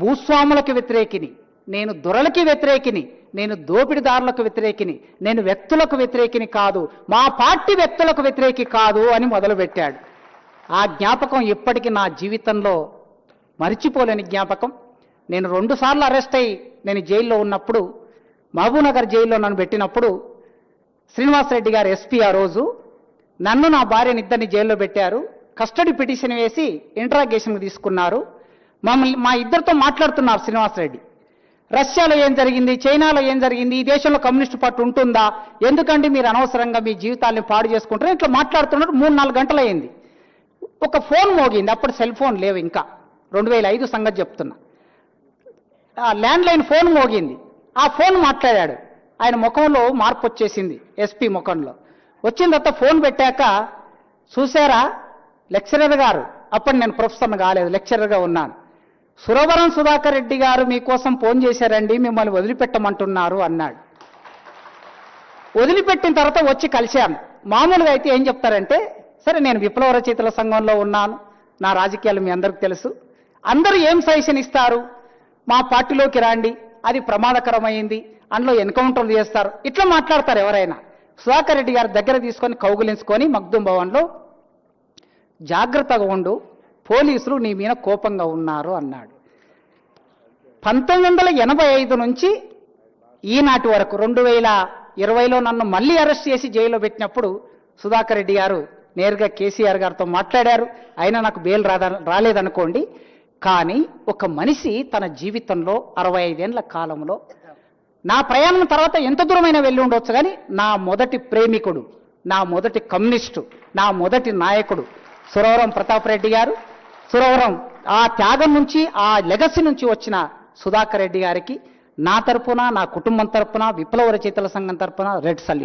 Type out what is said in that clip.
భూస్వాములకు వ్యతిరేకిని నేను దొరలకి వ్యతిరేకిని నేను దోపిడిదారులకు వ్యతిరేకిని నేను వ్యక్తులకు వ్యతిరేకిని కాదు మా పార్టీ వ్యక్తులకు వ్యతిరేకి కాదు అని మొదలుపెట్టాడు. ఆ జ్ఞాపకం ఇప్పటికీ నా జీవితంలో మరిచిపోలేని జ్ఞాపకం. నేను రెండుసార్లు అరెస్ట్ అయ్యి నేను జైల్లో ఉన్నప్పుడు మహబూబ్నగర్ జైల్లో నన్ను పెట్టినప్పుడు శ్రీనివాసరెడ్డి గారు ఎస్పీ ఆ రోజు నన్ను నా భార్యని ఇద్దరిని జైల్లో పెట్టారు. కస్టడీ పిటిషన్ వేసి ఇంట్రాగేషన్కి తీసుకున్నారు. మమ్మల్ని మా ఇద్దరితో మాట్లాడుతున్నారు శ్రీనివాసరెడ్డి రష్యాలో ఏం జరిగింది? చైనాలో ఏం జరిగింది? ఈ దేశంలో కమ్యూనిస్ట్ పార్టీ ఉంటుందా? ఎందుకంటే మీరు అనవసరంగా మీ జీవితాల్ని పాడు చేసుకుంటారు ఇట్లా మాట్లాడుతున్నారు మూడు నాలుగు గంటలు అయింది ఒక ఫోన్ మోగింది. అప్పుడు సెల్ ఫోన్ లేవు ఇంకా. రెండు వేల ఐదు సంగతి చెప్తున్నా. ల్యాండ్లైన్ ఫోన్ మోగింది. ఆ ఫోన్ మాట్లాడాడు. ఆయన ముఖంలో మార్పు వచ్చేసింది. ఎస్పీ ముఖంలో. వచ్చిన తర్వాత ఫోన్ పెట్టాక చూసారా లెక్చరర్ గారు అప్పుడు నేను ప్రొఫెసర్ని కాలేదు లెక్చరర్గా ఉన్నాను. సురవరం సుధాకర్ రెడ్డి గారు మీకోసం ఫోన్ చేశారండి మిమ్మల్ని వదిలిపెట్టమంటున్నారు అన్నాడు. వదిలిపెట్టిన తర్వాత వచ్చి కలిశాను. మామూలుగా అయితే ఏం చెప్తారంటే సరే నేను విప్లవ రచయితల సంఘంలో ఉన్నాను నా రాజకీయాలు మీ అందరికి తెలుసు. అందరూ ఏం సజెషన్ ఇస్తారు? మా పార్టీలోకి రండి అది ప్రమాదకరమైంది అందులో ఎన్కౌంటర్లు చేస్తారు. ఇట్లా మాట్లాడతారు ఎవరైనా. సుధాకర్ రెడ్డి గారి దగ్గర తీసుకొని కౌగులించుకొని మగ్దుం భవన్లో జాగ్రత్తగా ఉండు పోలీసులు నీ మీద కోపంగా ఉన్నారు అన్నాడు. పంతొమ్మిది వందల ఎనభై ఐదు నుంచి ఈనాటి వరకు రెండు వేల ఇరవైలో నన్ను మళ్ళీ అరెస్ట్ చేసి జైల్లో పెట్టినప్పుడు సుధాకర్ రెడ్డి గారు నేరుగా కేసీఆర్ గారితో మాట్లాడారు. అయినా నాకు బెయిల్ రాదా రాలేదనుకోండి. కానీ ఒక మనిషి తన జీవితంలో అరవై ఐదేళ్ళ కాలంలో నా ప్రయాణం తర్వాత ఎంత దూరమైనా వెళ్ళి ఉండొచ్చు కానీ నా మొదటి ప్రేమికుడు నా మొదటి కమ్యూనిస్టు నా మొదటి నాయకుడు సురవరం ప్రతాప్ రెడ్డి గారు సురవరం ఆ త్యాగం నుంచి ఆ లెగసీ నుంచి వచ్చిన సుధాకర్ రెడ్డి గారికి నా తరపున నా కుటుంబం తరపున విప్లవ రచయితల సంఘం తరపున రెడ్ సల్యూట్.